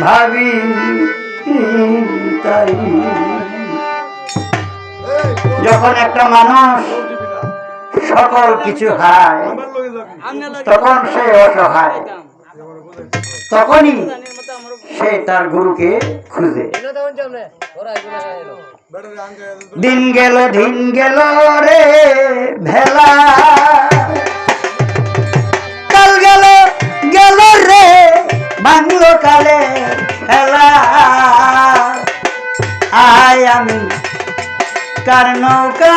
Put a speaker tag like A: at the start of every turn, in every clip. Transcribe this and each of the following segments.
A: ভাবি যখন একটা মানুষ সকল কিছু হায় তখন সে অসহায়। তখনই সে তার গুরুকে খুঁজে। দিন গেল দিন গেল রে ভেলা। কাল গেল গেল রে বাংলো কালে খেলা আয় আমি কার নৌকা।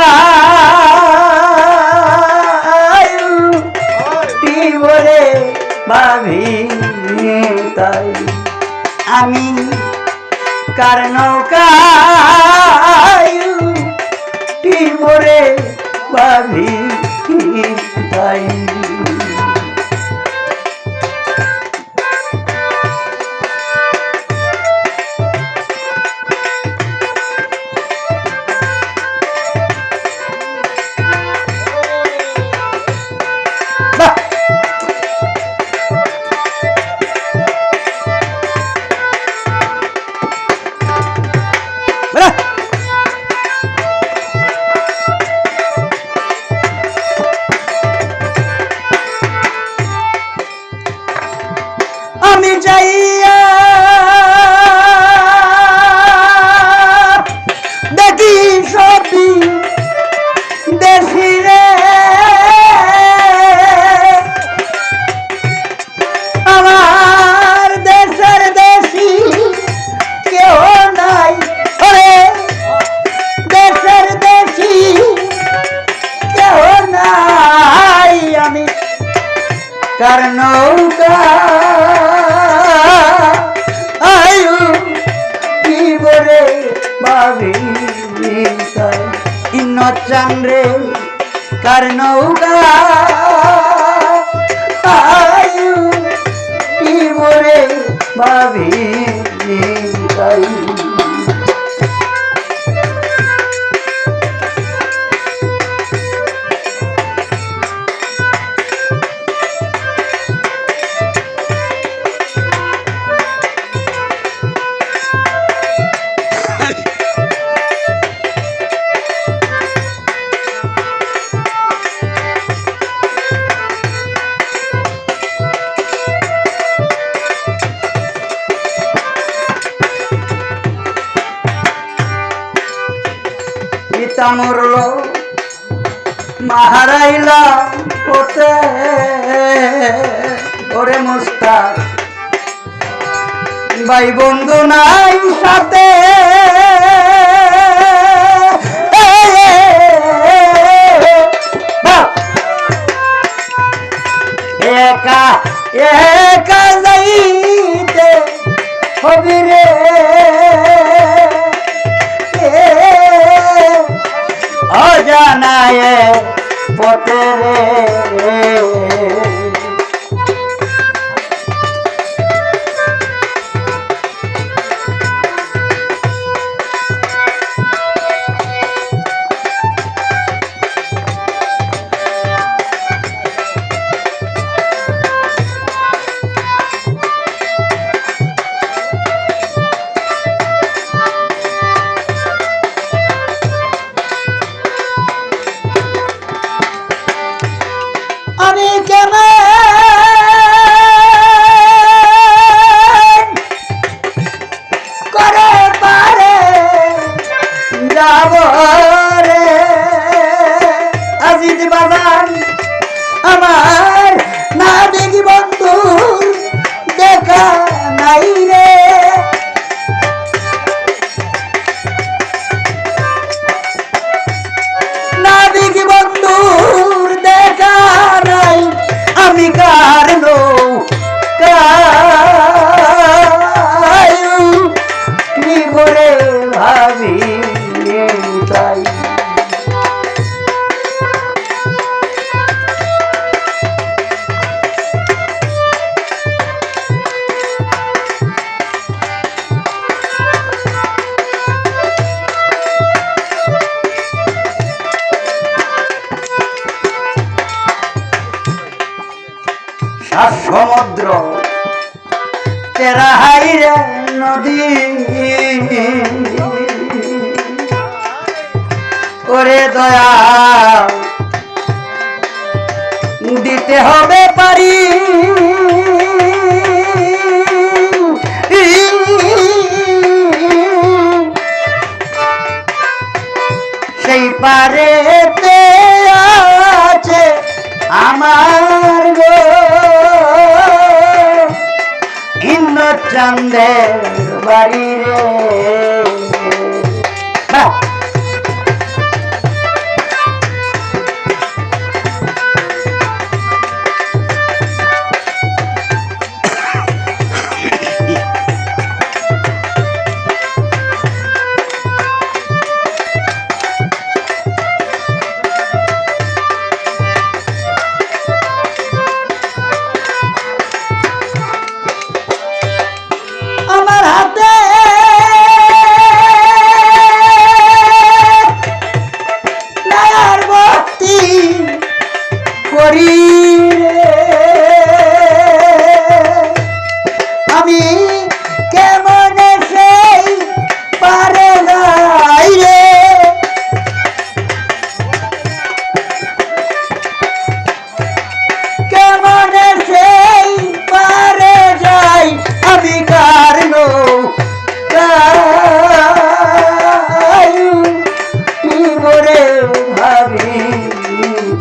A: তাই আমি কার নৌকা টিবরে ভাবি তাই? কার নৌকা আয়ু বলে ভাবি ইন্ন চান্দ্রে কার নৌকা আয়ু বলে ভাবি তাই পিতা মরল মাহারাইলা ওতে ওরে মুস্তাক ভাই বন্ধু নাই সাথে! একা একা অজানায় পথে রে। সমুদ্র। তেরা হাইরে নদী। করে দয়া দিতে হবে পারি। সেই পারে আছে আমার গো। চন্দের বাড়ি রে।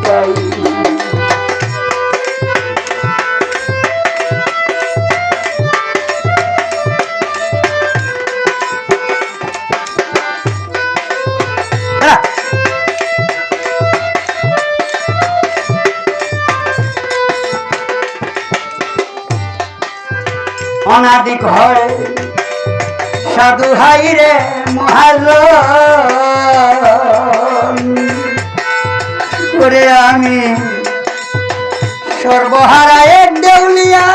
A: তাই হ্যাঁ। অনাদিক হয় সাধু হাই রে মহাল। করে আমি সর্বহারা এক দেউলিয়া।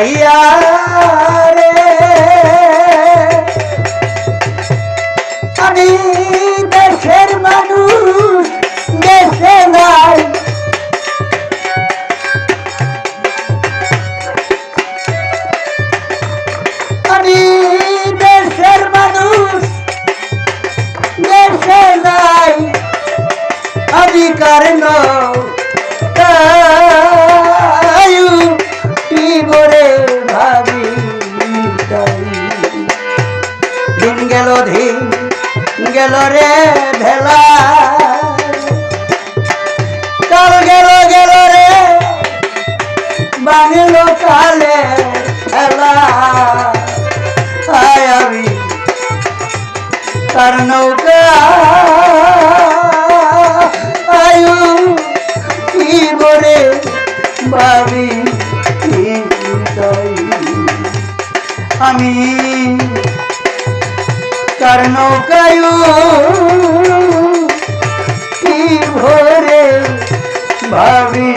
A: রাইয়া রে। আমি দেশের মানুষ দেশে নাই। আমি দেশের মানুষ দেশে নাই। আমি কারণ গেল রে ভেলা। কাল গেল গেল রে বাংলো কালে খেলা আয় আমি তার নৌকা আমি তার নৌকায়ু কি ভরে ভাবি